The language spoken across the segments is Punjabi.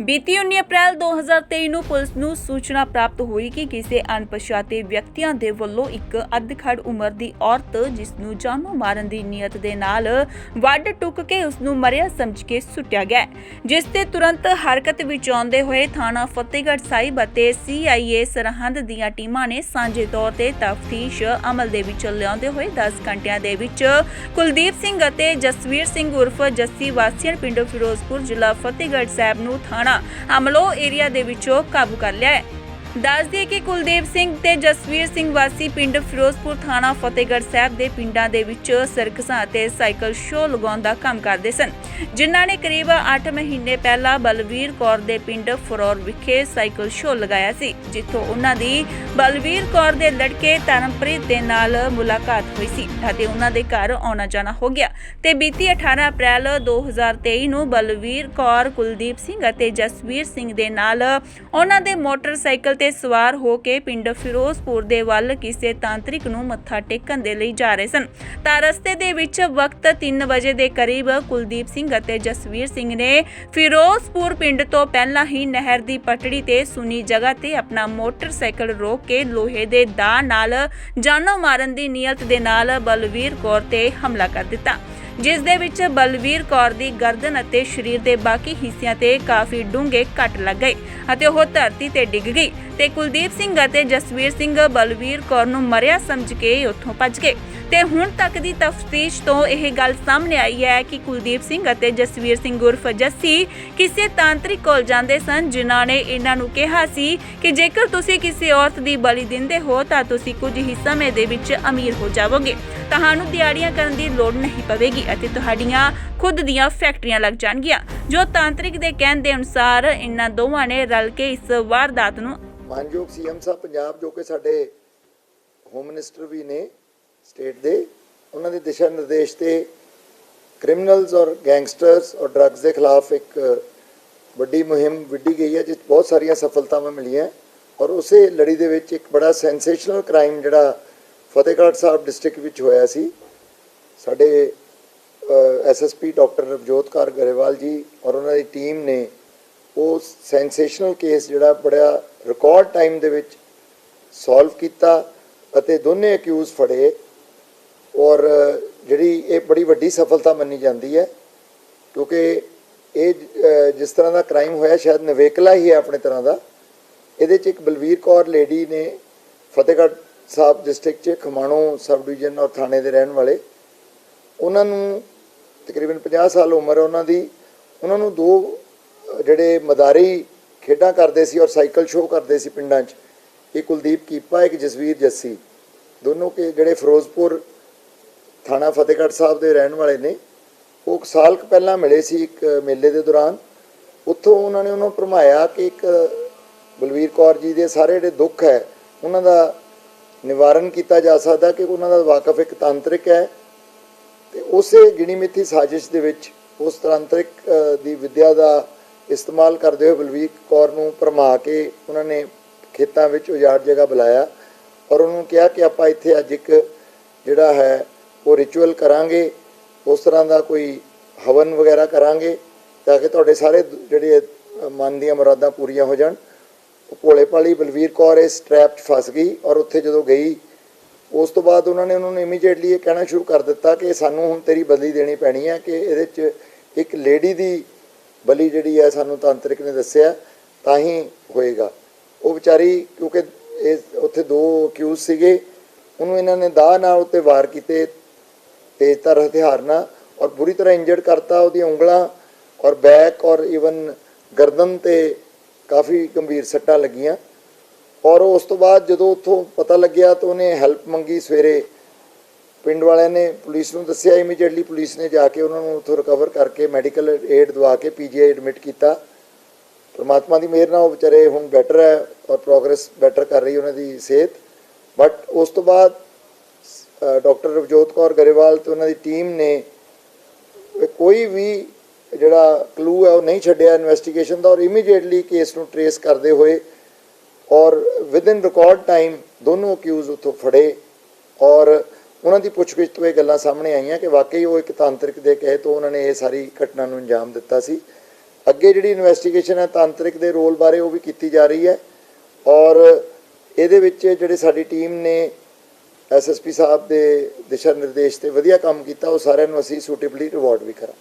ਬੀਤੀ 19 ਅਪ੍ਰੈਲ 2023 ਨੂੰ ਪੁਲਿਸ ਨੂੰ ਸੂਚਨਾ ਪ੍ਰਾਪਤ ਹੋਈ ਕਿ ਕਿਸੇ ਅਣਪਛਾਤੇ ਵਿਅਕਤੀਆਂ ਦੇ ਵੱਲੋਂ ਇੱਕ ਅੱਧਖੜ ਉਮਰ ਦੀ ਔਰਤ, ਜਿਸ ਨੂੰ ਜਾਨੋਂ ਮਾਰਨ ਦੀ ਨੀਅਤ ਦੇ ਨਾਲ ਵੱਢ ਟੁੱਕ ਕੇ ਉਸ ਨੂੰ ਮਰਿਆ ਸਮਝ ਕੇ ਸੁੱਟਿਆ ਗਿਆ ਜਿਸ ਤੇ ਤੁਰੰਤ ਹਰਕਤ ਵਿੱਚ ਆਉਂਦੇ ਹੋਏ ਥਾਣਾ ਫਤਿਹਗੜ੍ਹ ਸਾਹਿਬ ਅਤੇ ਸੀਆਈਏ ਸਰਹੰਦ ਦੀਆਂ ਟੀਮਾਂ ਨੇ ਸਾਂਝੇ ਤੌਰ ਤੇ ਤਫਤੀਸ਼ ਅਮਲ ਦੇ ਵਿੱਚ ਲਿਆਉਂਦੇ ਹੋਏ 10 ਘੰਟਿਆਂ ਦੇ ਵਿੱਚ ਕੁਲਦੀਪ ਸਿੰਘ ਅਤੇ ਜਸਵੀਰ ਸਿੰਘ ਉਰਫ ਜੱਸੀ ਵਾਸੀਆਂ ਪਿੰਡ ਫਿਰੋਜ਼ਪੁਰ ਜ਼ਿਲ੍ਹਾ ਫਤਿਹਗੜ੍ਹ ਸਾਹਿਬ ਨੂੰ ਥਾਣਾ ਅਮਲੋ ਏਰੀਆ ਦੇ ਵਿੱਚੋਂ ਕਾਬੂ ਕਰ ਲਿਆ ਹੈ। ਦੱਸ ਦਈਏ ਕਿ ਕੁਲਦੀਪ ਸਿੰਘ ਤੇ ਜਸਵੀਰ ਸਿੰਘ ਵਾਸੀ ਪਿੰਡ ਫਿਰੋਜ਼ਪੁਰ ਥਾਣਾ ਫਤਿਹਗੜ੍ਹ ਸਾਹਿਬ ਦੇ ਪਿੰਡਾਂ ਦੇ ਵਿੱਚ ਸਰਕਸਾਂ ਅਤੇ ਸਾਈਕਲ ਸ਼ੋਅ ਲਗਾਉਣ ਦਾ ਕੰਮ ਕਰਦੇ ਸਨ, ਜਿਨ੍ਹਾਂ ਨੇ ਕਰੀਬ 8 ਮਹੀਨੇ ਪਹਿਲਾਂ ਬਲਵੀਰ ਕੌਰ ਦੇ ਪਿੰਡ ਫਰੋਰ ਵਿਖੇ ਸਾਈਕਲ ਸ਼ੋਅ ਲਗਾਇਆ ਸੀ, ਜਿੱਥੋਂ ਉਹਨਾਂ ਦੀ ਬਲਵੀਰ ਕੌਰ ਦੇ ਲੜਕੇ ਧਰਮਪ੍ਰੀਤ ਦੇ ਨਾਲ ਮੁਲਾਕਾਤ ਹੋਈ ਸੀ ਅਤੇ ਉਹਨਾਂ ਦੇ ਘਰ ਆਉਣਾ ਜਾਣਾ ਹੋ ਗਿਆ ਤੇ ਬੀਤੀ 18 ਅਪ੍ਰੈਲ 2023 ਨੂੰ ਬਲਵੀਰ ਕੌਰ, ਕੁਲਦੀਪ ਸਿੰਘ ਅਤੇ ਜਸਵੀਰ ਸਿੰਘ ਦੇ ਨਾਲ ਉਹਨਾਂ ਦੇ ਮੋਟਰਸਾਈਕਲ ਤੇ ਸਵਾਰ ਹੋ ਕੇ ਪਿੰਡ ਫਿਰੋਜ਼ਪੁਰ ਦੇ ਵੱਲ ਕਿਸੇ ਤਾਂਤਰਿਕ ਨੂੰ ਮੱਥਾ ਟੇਕਣ ਦੇ ਲਈ ਜਾ ਰਹੇ ਸਨ। ਤਾਂ ਰਸਤੇ ਦੇ ਵਿੱਚ ਵਕਤ 3 ਵਜੇ ਦੇ ਕਰੀਬ ਕੁਲਦੀਪ ਸਿੰਘ ਅਤੇ ਜਸਵੀਰ ਸਿੰਘ ਨੇ ਫਿਰੋਜ਼ਪੁਰ ਪਿੰਡ ਤੋਂ ਪਹਿਲਾਂ ਹੀ ਨਹਿਰ ਦੀ ਪਟੜੀ ਤੇ ਸੁਨੀ ਜਗ੍ਹਾ ਤੇ ਆਪਣਾ ਮੋਟਰਸਾਈਕਲ ਰੋਕ ਕੇ ਲੋਹੇ ਦੇ ਦਾ ਨਾਲ ਜਾਨੋਂ ਮਾਰਨ ਦੀ ਨੀਅਤ ਦੇ ਨਾਲ ਬਲਵੀਰ ਕੌਰ ਤੇ ਹਮਲਾ ਕਰ ਦਿੱਤਾ। ਜਿਸ ਦੇ ਵਿੱਚ ਬਲਵੀਰ ਕੌਰ ਦੀ ਗਰਦਨ ਅਤੇ ਸਰੀਰ ਦੇ ਬਾਕੀ ਹਿੱਸਿਆਂ ਤੇ ਕਾਫੀ ਡੂੰਘੇ ਕੱਟ ਲੱਗ ਗਏ ਅਤੇ ਉਹ ਧਰਤੀ ਤੇ ਡਿੱਗ ਗਈ ਤੇ ਕੁਲਦੀਪ ਸਿੰਘ ਅਤੇ ਜਸਵੀਰ ਸਿੰਘ ਬਲਵੀਰ ਕੌਰ ਨੂੰ ਮਰਿਆ ਸਮਝ ਕੇ ਉੱਥੋਂ ਭੱਜ ਗਏ। ਤੇ ਹੁਣ ਤੱਕ ਦੀ ਤਫਤੀਸ਼ ਤੋਂ ਇਹ ਗੱਲ ਸਾਹਮਣੇ ਆਈ ਹੈ ਕਿ ਕੁਲਦੀਪ ਸਿੰਘ ਅਤੇ ਜਸਵੀਰ ਸਿੰਘ ਉਰਫ ਜੱਸੀ ਕਿਸੇ ਤਾਂਤਰਿਕ ਕੋਲ ਜਾਂਦੇ ਸਨ ਜਿਨ੍ਹਾਂ ਨੇ ਇਹਨਾਂ ਨੂੰ ਕਿਹਾ ਸੀ ਕਿ ਜੇਕਰ ਤੁਸੀਂ ਕਿਸੇ ਔਰਤ ਦੀ ਬਲੀ ਦਿੰਦੇ ਹੋ ਤਾਂ ਤੁਸੀਂ ਕੁਝ ਹੀ ਸਮੇਂ ਦੇ ਵਿੱਚ ਅਮੀਰ ਹੋ ਜਾਵੋਗੇ। ਤੁਹਾਨੂੰ ਦਿਹਾੜੀਆਂ ਕਰਨ ਦੀ ਲੋੜ ਨਹੀਂ ਪਵੇਗੀ ਅਤੇ ਤੁਹਾਡੀਆਂ ਖੁਦ ਦੀਆਂ ਫੈਕਟਰੀਆਂ ਲੱਗ ਜਾਣਗੀਆਂ, ਜੋ ਤਾਂਤਰਿਕ ਦੇ ਕਹਿਣ ਦੇ ਅਨੁਸਾਰ ਇਹਨਾਂ ਦੋਵਾਂ ਨੇ ਰਲ ਕੇ ਇਸ ਵਾਰਦਾਤ ਨੂੰ ਮਾਨਯੋਗ ਸੀਐਮ ਸਾਹਿਬ, ਪੰਜਾਬ ਜੋ ਕਿ ਸਾਡੇ ਹੋਮ ਮਿਨਿਸਟਰ ਵੀ ਨੇ ਸਟੇਟ ਦੇ, ਉਹਨਾਂ ਦੇ ਦਿਸ਼ਾ ਨਿਰਦੇਸ਼ ਤੇ ਕ੍ਰਿਮੀਨਲਸ ਔਰ ਗੈਂਗਸਟਰਸ ਔਰ ਡਰੱਗਸ ਦੇ ਖਿਲਾਫ ਇੱਕ ਵੱਡੀ ਮੁਹਿੰਮ ਵਿੱਢੀ ਗਈ ਹੈ, ਜਿਸ ਬਹੁਤ ਸਾਰੀਆਂ ਸਫਲਤਾਵਾਂ ਮਿਲੀਆਂ ਔਰ ਉਸੇ ਲੜੀ ਦੇ ਵਿੱਚ ਇੱਕ ਬੜਾ ਸੈਂਸੇਸ਼ਨਲ ਕ੍ਰਾਈਮ ਜਿਹੜਾ ਫਤਿਹਗੜ੍ਹ ਸਾਹਿਬ ਡਿਸਟ੍ਰਿਕਟ ਵਿੱਚ ਹੋਇਆ ਸੀ। ਸਾਡੇ ਐਸਐਸਪੀ ਡਾਕਟਰ ਰਵਜੋਤ ਕੌਰ ਗਰੇਵਾਲ ਜੀ ਔਰ ਉਹਨਾਂ ਦੀ ਟੀਮ ਨੇ ਉਹ ਸੈਂਸੇਸ਼ਨਲ ਕੇਸ ਜਿਹੜਾ ਬੜਾ ਰਿਕਾਰਡ ਟਾਈਮ ਦੇ ਵਿੱਚ ਸੋਲਵ ਕੀਤਾ ਅਤੇ ਦੋਨੇ ਅਕਿਊਜ਼ ਫੜੇ ਔਰ ਜਿਹੜੀ ਇਹ ਬੜੀ ਵੱਡੀ ਸਫਲਤਾ ਮੰਨੀ ਜਾਂਦੀ ਹੈ ਕਿਉਂਕਿ ਇਹ ਜਿਸ ਤਰ੍ਹਾਂ ਦਾ ਕ੍ਰਾਈਮ ਹੋਇਆ ਸ਼ਾਇਦ ਨਵੇਕਲਾ ਹੀ ਹੈ ਆਪਣੇ ਤਰ੍ਹਾਂ ਦਾ। ਇਹਦੇ ਚ ਇੱਕ ਬਲਵੀਰ ਕੌਰ ਲੇਡੀ ਨੇ ਫਤਿਹਗੜ੍ਹ ਸਾਹਿਬ ਡਿਸਟ੍ਰਿਕਟ ਚ ਖਮਾਣੋ ਸਬ ਡਿਵੀਜ਼ਨ ਔਰ ਥਾਣੇ ਦੇ ਰਹਿਣ ਵਾਲੇ। ਉਹਨਾਂ ਨੂੰ ਤਕਰੀਬਨ 50 ਸਾਲ ਉਮਰ ਹੈ ਉਹਨਾਂ ਦੀ। ਉਹਨਾਂ ਨੂੰ ਦੋ ਜਿਹੜੇ ਮਦਾਰੀ ਖੇਡਾਂ ਕਰਦੇ ਸੀ ਔਰ ਸਾਈਕਲ ਸ਼ੋਅ ਕਰਦੇ ਸੀ ਪਿੰਡਾਂ 'ਚ। ਇੱਕ ਕੁਲਦੀਪ ਕੀਪਾ, ਇੱਕ ਜਸਵੀਰ ਜੱਸੀ। ਦੋਨੋਂ ਕੇ ਜਿਹੜੇ ਫਿਰੋਜ਼ਪੁਰ ਥਾਣਾ ਫਤਿਹਗੜ੍ਹ ਸਾਹਿਬ ਦੇ ਰਹਿਣ ਵਾਲੇ ਨੇ। ਉਹ ਇੱਕ ਸਾਲ ਕੁ ਪਹਿਲਾਂ ਮਿਲੇ ਸੀ ਇੱਕ ਮੇਲੇ ਦੇ ਦੌਰਾਨ। ਉੱਥੋਂ ਉਹਨਾਂ ਨੇ ਉਹਨੂੰ ਨੂੰ ਭਰਮਾਇਆ ਕਿ ਇੱਕ ਬਲਵੀਰ ਕੌਰ ਜੀ ਦੇ ਸਾਰੇ ਜਿਹੜੇ ਦੁੱਖ ਹੈ, ਉਹਨਾਂ ਦਾ ਨਿਵਾਰਨ ਕੀਤਾ ਜਾ ਸਕਦਾ ਕਿ ਉਹਨਾਂ ਦਾ ਵਾਕਫ ਇੱਕ ਤਾਂਤਰਿਕ ਹੈ ਤੇ ਉਸੇ ਗਿਣੀ ਮਿੱਥੀ ਸਾਜ਼ਿਸ਼ ਦੇ ਵਿੱਚ ਉਸ ਤਾਂਤਰਿਕ ਦੀ ਵਿਦਿਆ ਦਾ ਇਸਤੇਮਾਲ ਕਰਦੇ ਹੋਏ ਬਲਵੀਰ ਕੌਰ ਨੂੰ ਭਰਮਾ ਕੇ ਉਹਨਾਂ ਨੇ ਖੇਤਾਂ ਵਿੱਚ ਉਜਾੜ ਜਗ੍ਹਾ ਬੁਲਾਇਆ ਔਰ ਉਹਨੂੰ ਕਿਹਾ ਕਿ ਆਪਾਂ ਇੱਥੇ ਅੱਜ ਇੱਕ ਜਿਹੜਾ ਹੈ, ਉਹ ਰਿਚੁਅਲ ਕਰਾਂਗੇ, ਉਸ ਤਰ੍ਹਾਂ ਦਾ ਕੋਈ ਹਵਨ ਵਗੈਰਾ ਕਰਾਂਗੇ ਤਾਂ ਕਿ ਤੁਹਾਡੇ ਸਾਰੇ ਜਿਹੜੇ ਮਨ ਦੀਆਂ ਮੁਰਾਦਾਂ ਪੂਰੀਆਂ ਹੋ ਜਾਣ। ਭੋਲੇ ਭਾਲੀ ਬਲਵੀਰ ਕੌਰ ਇਸ ਟ੍ਰੈਪ 'ਚ ਫਸ ਗਈ ਔਰ ਉੱਥੇ ਜਦੋਂ ਗਈ, ਉਸ ਤੋਂ ਬਾਅਦ ਉਹਨਾਂ ਨੇ ਉਹਨਾਂ ਨੂੰ ਇਮੀਡੀਏਟਲੀ ਇਹ ਕਹਿਣਾ ਸ਼ੁਰੂ ਕਰ ਦਿੱਤਾ ਕਿ ਸਾਨੂੰ ਹੁਣ ਤੇਰੀ ਬਦਲੀ ਦੇਣੀ ਪੈਣੀ ਹੈ ਕਿ ਇਹਦੇ 'ਚ ਇੱਕ ਲੇਡੀ ਦੀ ਬਲੀ ਜਿਹੜੀ ਹੈ ਸਾਨੂੰ ਤਾਂਤਰਿਕ ਨੇ ਦੱਸਿਆ, ਤਾਂ ਹੀ ਹੋਏਗਾ। ਉਹ ਵਿਚਾਰੀ, ਕਿਉਂਕਿ ਇਹ ਉੱਥੇ ਦੋ ਅਕਿਊਜ਼ ਸੀਗੇ, ਉਹਨੂੰ ਇਹਨਾਂ ਨੇ ਦਾਹ ਨਾਲ ਉੱਤੇ ਵਾਰ ਕੀਤੇ ਤੇਜ਼ਧਾਰ ਹਥਿਆਰ ਨਾਲ ਔਰ ਬੁਰੀ ਤਰ੍ਹਾਂ ਇੰਜਰਡ ਕਰਤਾ ਉਹਦੀਆਂ ਉਂਗਲਾਂ ਔਰ ਬੈਕ ਔਰ ਇਵਨ ਗਰਦਨ ਤੇ ਕਾਫੀ ਗੰਭੀਰ ਸੱਟਾਂ ਲੱਗੀਆਂ। ਔਰ ਉਸ ਤੋਂ ਬਾਅਦ ਜਦੋਂ ਉੱਥੋਂ ਪਤਾ ਲੱਗਿਆ ਤਾਂ ਉਹਨੇ ਹੈਲਪ ਮੰਗੀ ਸਵੇਰੇ। ਪਿੰਡ ਵਾਲਿਆਂ ਨੇ ਪੁਲਿਸ ਨੂੰ ਦੱਸਿਆ ਇਮੀਡੀਏਟਲੀ ਪੁਲਿਸ ਨੇ ਜਾ ਕੇ ਉਹਨਾਂ ਨੂੰ ਉੱਥੋਂ ਰਿਕਵਰ ਕਰਕੇ ਮੈਡੀਕਲ ਏਡ ਦਵਾ ਕੇ ਪੀਜੀਆਈ ਐਡਮਿਟ ਕੀਤਾ। ਪਰਮਾਤਮਾ ਦੀ ਮਿਹਰ ਨਾਲ ਉਹ ਵਿਚਾਰੇ ਹੁਣ ਬੈਟਰ ਹੈ ਔਰ ਪ੍ਰੋਗਰੈਸ ਬੈਟਰ ਕਰ ਰਹੀ ਉਹਨਾਂ ਦੀ ਸਿਹਤ। ਬਟ ਉਸ ਤੋਂ ਬਾਅਦ ਡਾਕਟਰ ਰਵਜੋਤ ਕੌਰ ਗਰੇਵਾਲ ਤੇ ਉਹਨਾਂ ਦੀ ਟੀਮ ਨੇ ਕੋਈ ਵੀ ਜਿਹੜਾ ਕਲੂ ਹੈ ਉਹ ਨਹੀਂ ਛੱਡਿਆ ਇਨਵੈਸਟੀਗੇਸ਼ਨ ਦਾ ਔਰ ਇਮੀਡੀਏਟਲੀ ਕੇਸ ਨੂੰ ਟਰੇਸ ਕਰਦੇ ਹੋਏ ਔਰ ਵਿਦ ਇਨ ਰਿਕਾਰਡ ਟਾਈਮ ਦੋਨੋਂ ਅਕਿਊਜ਼ ਉੱਥੋਂ ਫੜੇ ਔਰ ਉਹਨਾਂ ਦੀ ਪੁੱਛਗਿੱਛ ਤੋਂ ਇਹ ਗੱਲਾਂ ਸਾਹਮਣੇ ਆਈਆਂ ਕਿ ਵਾਕਈ ਉਹ ਇੱਕ ਤਾਂਤਰਿਕ ਦੇ ਕਹੇ ਤੋਂ ਉਹਨਾਂ ਨੇ ਇਹ ਸਾਰੀ ਘਟਨਾ ਨੂੰ ਅੰਜਾਮ ਦਿੱਤਾ ਸੀ। ਅੱਗੇ ਜਿਹੜੀ ਇਨਵੈਸਟੀਗੇਸ਼ਨ ਹੈ ਤਾਂਤਰਿਕ ਦੇ ਰੋਲ ਬਾਰੇ ਉਹ ਵੀ ਕੀਤੀ ਜਾ ਰਹੀ ਹੈ ਔਰ ਇਹਦੇ ਵਿੱਚ ਜਿਹੜੇ ਸਾਡੀ ਟੀਮ ਨੇ ਐਸਐਸਪੀ ਸਾਹਿਬ ਦੇ ਦਿਸ਼ਾ ਨਿਰਦੇਸ਼ ਤੇ ਵਧੀਆ ਕੰਮ ਕੀਤਾ, ਉਹ ਸਾਰਿਆਂ ਨੂੰ ਅਸੀਂ ਸੂਟੇਬਲੀ ਰਿਵਾਰਡ ਵੀ ਕਰਾਂ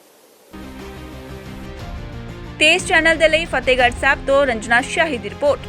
ਤੇਜ਼ ਚੈਨਲ ਦੇ ਲਈ ਫਤਿਹਗੜ੍ਹ ਸਾਹਿਬ ਤੋਂ ਰੰਜਨਾ ਸ਼ਾਹੀ ਦੀ ਰਿਪੋਰਟ।